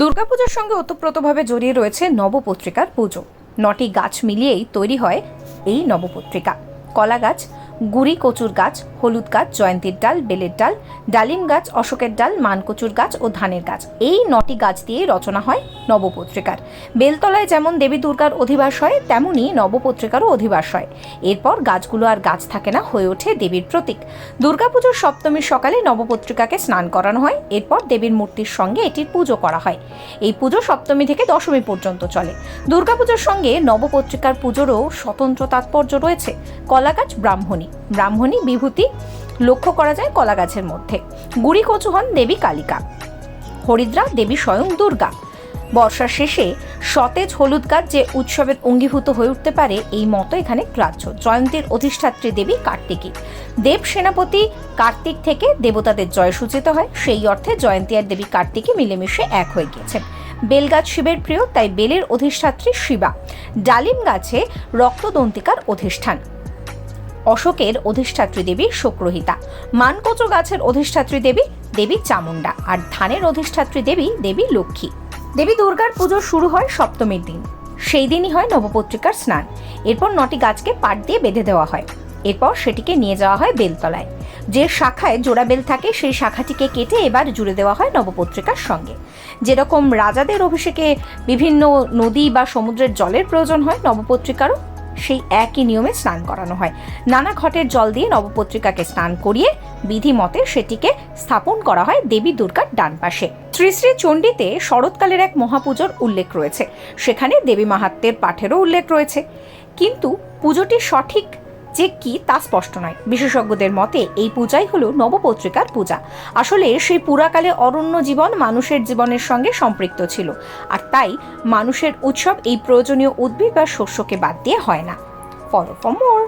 দুর্গাপূজার সঙ্গে ওতপ্রোতভাবে জড়িয়ে রয়েছে নবপত্রিকার পুজো। নটি গাছ মিলিয়েই তৈরি হয় এই নবপত্রিকা। কলা গাছ গুড়ি কচুর গাছ, হলুদ গাছ, জয়ন্তীর ডাল, বেলের ডাল, ডালিম গাছ, অশোকের ডাল মানকচুর গাছ ও ধানের গাছ। এই নটি গাছ দিয়ে রচনা হয় নবপত্রিকার। বেলতলায় যেমন দেবী দুর্গার অধিবাস হয়, তেমনি নবপত্রিকারও অধিবাস হয়। এরপর গাছগুলো আর গাছ থাকে না, হয়ে ওঠে দেবীর প্রতীক। দুর্গাপুজোর সপ্তমীর সকালে নবপত্রিকাকে স্নান করানো হয়, এরপর দেবীর মূর্তির সঙ্গে এটির পুজো করা হয়। এই পুজো সপ্তমী থেকে দশমী পর্যন্ত চলে। দুর্গাপুজোর সঙ্গে নবপত্রিকার পুজোরও স্বতন্ত্র তাৎপর্য রয়েছে। কলাগাছ ব্রাহ্মণী। ব্রাহ্মণী ব্রাহ্মণী বিভূতি লক্ষ্য করা যায় কলা গাছের মধ্যে। গুড়ি কচু হন দেবী কালিকা, হরিদ্রা দেবী স্বয়ং দুর্গা। বর্ষার শেষে সতেজ হলুদ গাছ যে উৎসবের অঙ্গীভূত হয়ে উঠতে পারে, এই মতো এখানে গ্রাহ্য জয়ন্তীর অধিষ্ঠাত্রী দেবী কার্তিকী। দেব সেনাপতি কার্তিক থেকে দেবতাদের জয় সূচিত হয়, সেই অর্থে জয়ন্তী আর দেবী কার্তিকী মিলেমিশে এক হয়ে গিয়েছেন বেলগাছ শিবের প্রিয়, তাই বেলের অধিষ্ঠাত্রী শিবা। ডালিম গাছে রক্তদন্তিকার অধিষ্ঠান। অশোকের অধিষ্ঠাত্রী দেবী শোকরহিতা, মানকচু গাছের অধিষ্ঠাত্রী দেবী দেবী চামুণ্ডা আর ধানের অধিষ্ঠাত্রী দেবী দেবী লক্ষ্মী। দেবী দুর্গার পুজো শুরু হয় সপ্তমীর দিন। সেই দিনই হয় নবপত্রিকার স্নান। এরপর নটি গাছকে পাট দিয়ে বেঁধে দেওয়া হয়। এরপর সেটিকে নিয়ে যাওয়া হয় বেলতলায়। যে শাখায় জোড়া বেল থাকে, সেই শাখাটিকে কেটে এবার জুড়ে দেওয়া হয় নবপত্রিকার সঙ্গে। যেরকম রাজাদের অভিষেকে বিভিন্ন নদী বা সমুদ্রের জলের প্রয়োজন হয় নবপত্রিকারও সেই একই নিয়মে স্নান করানো হয়। নানা ঘটের জল দিয়ে নবপত্রিকাকে স্নান করিয়ে বিধি মতে সেটিকে স্থাপন করা হয় দেবী দুর্গার ডান পাশে। শ্রী শ্রী চণ্ডীতে শরৎকালের এক মহাপুজোর উল্লেখ রয়েছে। সেখানে দেবী মাহাত্মের পাঠেরও উল্লেখ রয়েছে। কিন্তু পুজোটি সঠিক যে কি তা স্পষ্ট নয়। বিশেষজ্ঞদের মতে, এই পূজাই হলো নবপত্রিকার পূজা। আসলে সেই পুরাকালে অরণ্য জীবন মানুষের জীবনের সঙ্গে সম্পৃক্ত ছিল। আর তাই মানুষের উৎসব এই প্রয়োজনীয় উদ্ভিদ বা শস্যকে বাদ দিয়ে হয় না। Follow for more